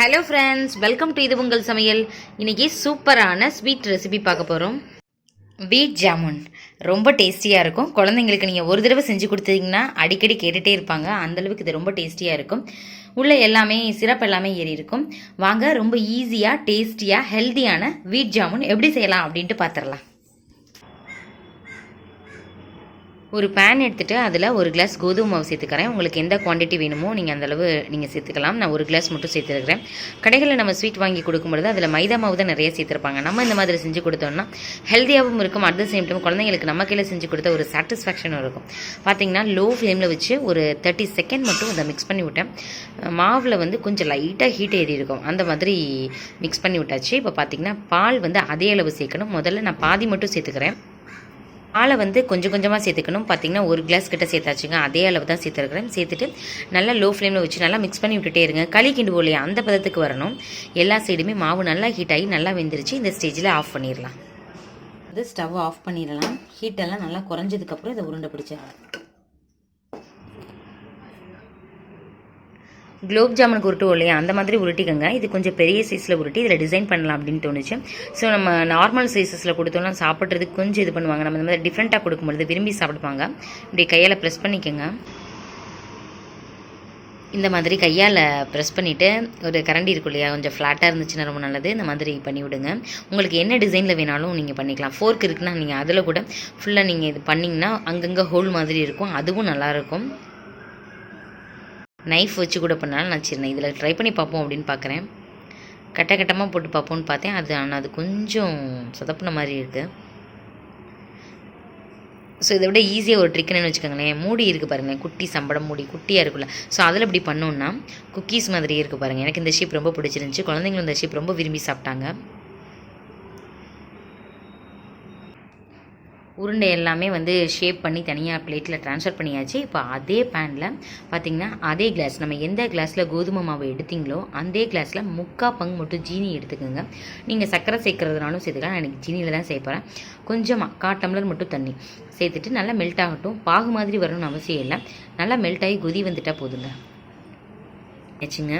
Hello friends welcome to இது உங்கள் சமையல். இன்னைக்கு சூப்பரான ஸ்வீட் ரெசிபி பார்க்க போகிறோம் வீட் ஜாமுன் ரொம்ப டேஸ்டியாக இருக்கும். குழந்தைங்களுக்கு நீங்கள் ஒரு தடவை செஞ்சு கொடுத்தீங்கன்னா அடிக்கடி கேட்டுகிட்டே இருப்பாங்க. அந்தளவுக்கு இது ரொம்ப டேஸ்டியாக இருக்கும். உள்ளே எல்லாமே சிரப் எல்லாமே ஏறி இருக்கும். வாங்க ரொம்ப ஈஸியாக டேஸ்டியாக ஹெல்த்தியான வீட் ஜாமுன் எப்படி செய்யலாம் அப்படின்ட்டு பார்த்துடலாம். ஒரு பேன் எடுத்துகிட்டு அதில் ஒரு கிளாஸ் கோதுமை மாவு சேர்த்துக்கிறேன். உங்களுக்கு எந்த குவான்டிட்டி வேணுமோ நீங்கள் அந்தளவு நீங்கள் சேர்த்துக்கலாம். நான் ஒரு கிளாஸ் மட்டும் சேர்த்துருக்கிறேன். கடைகளில் நம்ம ஸ்வீட் வாங்கி கொடுக்கும்பொழுது அதில் மைதா மாவு தான் நிறைய சேர்த்துருப்பாங்க. நம்ம இந்த மாதிரி செஞ்சு கொடுத்தோம்னா ஹெல்த்தியாகவும் இருக்கும். அட் த சேம் டைம் குழந்தைங்களுக்கு நம்ம கையில் செஞ்சு கொடுத்த ஒரு சாட்டிஸ்ஃபேக்ஷனும் இருக்கும். பார்த்தீங்கன்னா லோ ஃப்ளேமில் வச்சு ஒரு தேர்ட்டி செகண்ட் மட்டும் அதை மிக்ஸ் பண்ணி விட்டேன். மாவில் வந்து கொஞ்சம் லைட்டாக ஹீட் ஏறி இருக்கும். அந்த மாதிரி மிக்ஸ் பண்ணி விட்டாச்சு. இப்போ பார்த்தீங்கன்னா பால் வந்து அதே அளவு சேர்க்கணும். முதல்ல நான் பாதி மட்டும் சேர்த்துக்கிறேன். பாலை வந்து கொஞ்சம் கொஞ்சமாக சேர்த்துக்கணும். பார்த்தீங்கன்னா ஒரு கிளாஸ் கிட்ட சேர்த்தாச்சுங்க. அதே அளவு தான் சேர்த்துருக்குறேன். சேர்த்துட்டு நல்லா லோ ஃப்ளேமில் வச்சு நல்லா மிக்ஸ் பண்ணி விட்டுட்டே இருங்க. களி கிண்டு இல்லையா? அந்த பதத்துக்கு வரணும். எல்லா சைடுமே மாவு நல்லா ஹீட் ஆகி நல்லா வெந்துருச்சு. இந்த ஸ்டேஜில் ஆஃப் பண்ணிடலாம். இது ஸ்டவ் ஆஃப் பண்ணிடலாம். ஹீட்டெல்லாம் நல்லா குறைஞ்சதுக்கப்புறம் இதை உருண்டை பிடிச்சிடலாம். குலோப் ஜாமுன் உருட்டுவோம் இல்லையா? அந்த மாதிரி உருட்டிக்கோங்க. இது கொஞ்சம் பெரிய சைஸில் உருட்டி இதில் டிசைன் பண்ணலாம் அப்படின்னு தோணுச்சு. ஸோ நம்ம நார்மல் சைஸஸில் கொடுத்தோம்னா சாப்பிட்றதுக்கு கொஞ்சம் இது பண்ணுவாங்க. நம்ம இந்த மாதிரி டிஃப்ரெண்ட்டாக கொடுக்கும்பொழுது விரும்பி சாப்பிடுவாங்க. இப்படி கையால் ப்ரெஸ் பண்ணிக்கோங்க. இந்த மாதிரி கையால் ப்ரெஸ் பண்ணிவிட்டு ஒரு கரண்டி இருக்கும் இல்லையா? கொஞ்சம் ஃப்ளாட்டாக இருந்துச்சுன்னா ரொம்ப நல்லது. இந்த மாதிரி பண்ணி விடுங்க. உங்களுக்கு என்ன டிசைனில் வேணாலும் நீங்கள் பண்ணிக்கலாம். ஃபோர்க் இருக்குன்னா நீங்கள் அதில் கூட ஃபுல்லாக நீங்கள் இது பண்ணிங்கன்னா அங்கங்கே ஹோல் மாதிரி இருக்கும். அதுவும் நல்லாயிருக்கும் நைஃப் வச்சு கூட பண்ணாலும். நான் சரி இதில் ட்ரை பண்ணி பார்ப்போம் அப்படின்னு பார்க்குறேன். கட்ட கட்டமாக போட்டு பார்ப்போம்னு பார்த்தேன். அது ஆனால் அது கொஞ்சம் சொதப்பின மாதிரி இருக்குது ஸோ இதை விட ஈஸியாக ஒரு ட்ரிக்குன்னு வச்சுக்கோங்களேன். மூடி இருக்குது பாருங்களேன். குட்டி சம்படம் மூடி குட்டியாக இருக்குல்ல ஸோ அதில் இப்படி பண்ணோன்னா குக்கீஸ் மாதிரி இருக்குது பாருங்கள் எனக்கு இந்த ஷேப் ரொம்ப பிடிச்சிருந்துச்சி. குழந்தைங்களும் இந்த ஷேப் ரொம்ப விரும்பி சாப்பிட்டாங்க. உருண்டை எல்லாமே வந்து ஷேப் பண்ணி தனியாக பிளேட்டில் ட்ரான்ஸ்ஃபர் பண்ணியாச்சு. இப்போ அதே பேனில் பார்த்திங்கன்னா அதே கிளாஸ் நம்ம எந்த கிளாஸில் கோதுமை மாவு எடுத்தீங்களோ அந்த கிளாஸில் முக்கால் பங்கு மட்டும் ஜீனி எடுத்துக்கோங்க. நீங்கள் சர்க்கரை சேர்க்குறதுனாலும் சேர்த்துக்கலாம். நான் எனக்கு ஜீனியில் தான் சேர்ப்பேன் கொஞ்சமாக கா டம்ளர் மட்டும் தண்ணி சேர்த்துட்டு நல்லா மெல்ட் ஆகட்டும். பாகு மாதிரி வரணும்னு அவசியம் இல்லை. நல்லா மெல்ட் ஆகி கொதி வந்துட்டால் போதுங்க. வச்சுங்க.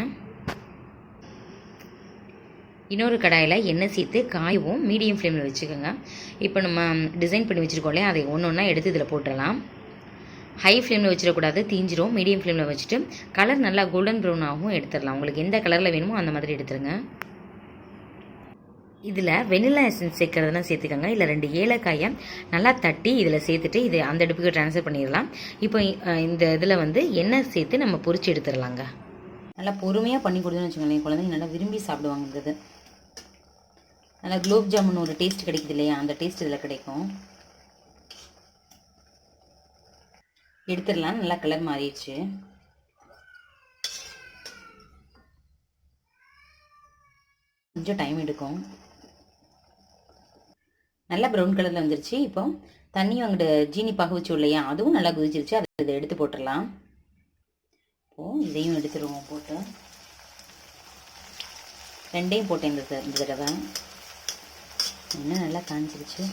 இன்னொரு கடாயில் எண்ணெய் சேர்த்து காயவும் மீடியம் ஃப்ளேமில் வச்சுக்கோங்க. இப்போ நம்ம டிசைன் பண்ணி வச்சுருக்கோம் இல்லையா? அதை ஒன்று ஒன்றா எடுத்து இதில் போட்டுடலாம் ஹை ஃப்ளேமில் வச்சிடக்கூடாது தீஞ்சிரும். மீடியம் ஃப்ளேமில் வச்சுட்டு கலர் நல்லா கோல்டன் ப்ரௌன் ஆகும் எடுத்துடலாம். உங்களுக்கு எந்த கலரில் வேணுமோ அந்த மாதிரி எடுத்துருங்க. இதில் வெனிலா எசன்ஸ் சேர்க்குறதுலாம் சேர்த்துக்கோங்க. இல்லை ரெண்டு ஏலக்காயை நல்லா தட்டி இதில் சேர்த்துட்டு இது அந்த அடுப்புக்கு ட்ரான்ஸ்ஃபர் பண்ணிடலாம். இப்போ இந்த இதில் வந்து எண்ணெய் சேர்த்து நம்ம பொறிச்சு எடுத்துடலாங்க. நல்லா பொறுமையாக பண்ணி கொடுத்தோன்னு வச்சுக்கோங்களேன். குழந்தைங்க நல்லா விரும்பி சாப்பிடுவாங்கிறது அந்த குலோப் ஜாமுன் ஒரு டேஸ்ட் கிடைக்குது இல்லையா? அந்த டேஸ்ட் இதில் கிடைக்கும். எடுத்துடலாம். நல்லா கலர் மாறிடுச்சு. கொஞ்சம் டைம் எடுக்கும். நல்லா ப்ரௌன் கலரில் வந்துருச்சு. இப்போ தண்ணியும் அங்கிட்ட ஜீனி பாக வச்சு இல்லையா? அதுவும் நல்லா குதிச்சிருச்சு. அதை இதை எடுத்து போட்டுடலாம். இப்போது இதையும் எடுத்துருவோம் போட்டு. ரெண்டையும் போட்டேன் இந்த இந்த தடவை. எண்ணெய் நல்லா காஞ்சிருச்சு?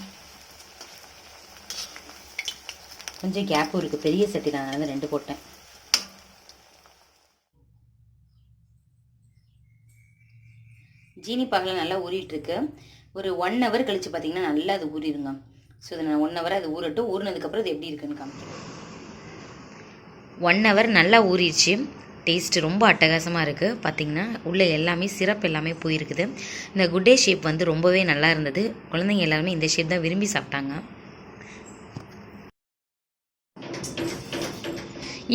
கொஞ்சம் கேப்பும் இருக்குது பெரிய சட்டி தான் அதனால ரெண்டு போட்டேன். ஜீனி பாகில் நல்லா ஊறிட்டுருக்கு. ஒரு ஒன் ஹவர் கழித்து பார்த்தீங்கன்னா நல்லா அது ஊறிடுங்க ஸோ இதை நான் ஒன் ஹவர் அது ஊறட்டும். ஊறினதுக்கப்புறம் அது எப்படி இருக்குன்னு காமிக்கிறேன். ஒன் ஹவர் நல்லா ஊறிடுச்சு. டேஸ்ட்டு ரொம்ப அட்டகாசமாக இருக்குது பார்த்தீங்கன்னா உள்ளே எல்லாமே சிரப் எல்லாமே போயிருக்குது. இந்த குட்டே ஷேப் வந்து ரொம்பவே நல்லா இருந்தது. குழந்தைங்க எல்லாருமே இந்த ஷேப் தான் விரும்பி சாப்பிட்டாங்க.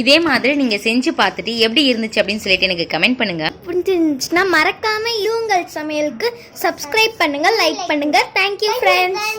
இதே மாதிரி நீங்கள் செஞ்சு பார்த்துட்டு எப்படி இருந்துச்சு அப்படின்னு சொல்லிட்டு எனக்கு கமெண்ட் பண்ணுங்கள் பிடிச்சிருந்துச்சுன்னா மறக்காமல் இவங்கள் சமையலுக்கு சப்ஸ்கிரைப் பண்ணுங்கள் லைக் பண்ணுங்கள் தேங்க்யூ ஃப்ரெண்ட்ஸ்